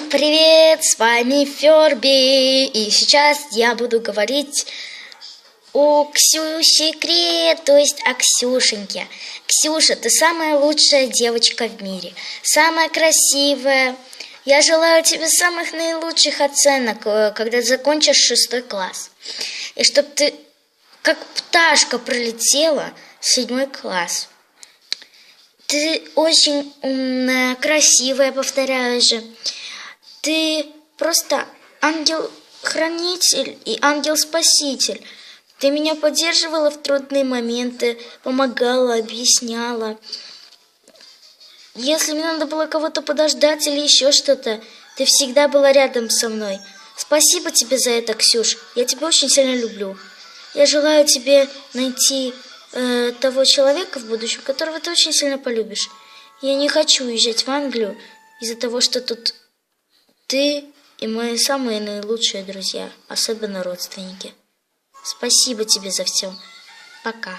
Привет, с вами Ферби, и сейчас я буду говорить о Ксюше Кре, то есть о Ксюшеньке. Ксюша, ты самая лучшая девочка в мире, самая красивая. Я желаю тебе самых наилучших оценок, э, когда закончишь шестой класс. И чтобы ты как пташка пролетела в седьмой класс. Ты очень умная, красивая, повторяю же. Ты просто ангел-хранитель и ангел-спаситель. Ты меня поддерживала в трудные моменты, помогала, объясняла. Если мне надо было кого-то подождать или еще что-то, ты всегда была рядом со мной. Спасибо тебе за это, Ксюш. Я тебя очень сильно люблю. Я желаю тебе найти э, того человека в будущем, которого ты очень сильно полюбишь. Я не хочу уезжать в Англию из-за того, что тут ты и мои самые наилучшие друзья, особенно родственники. Спасибо тебе за все. Пока.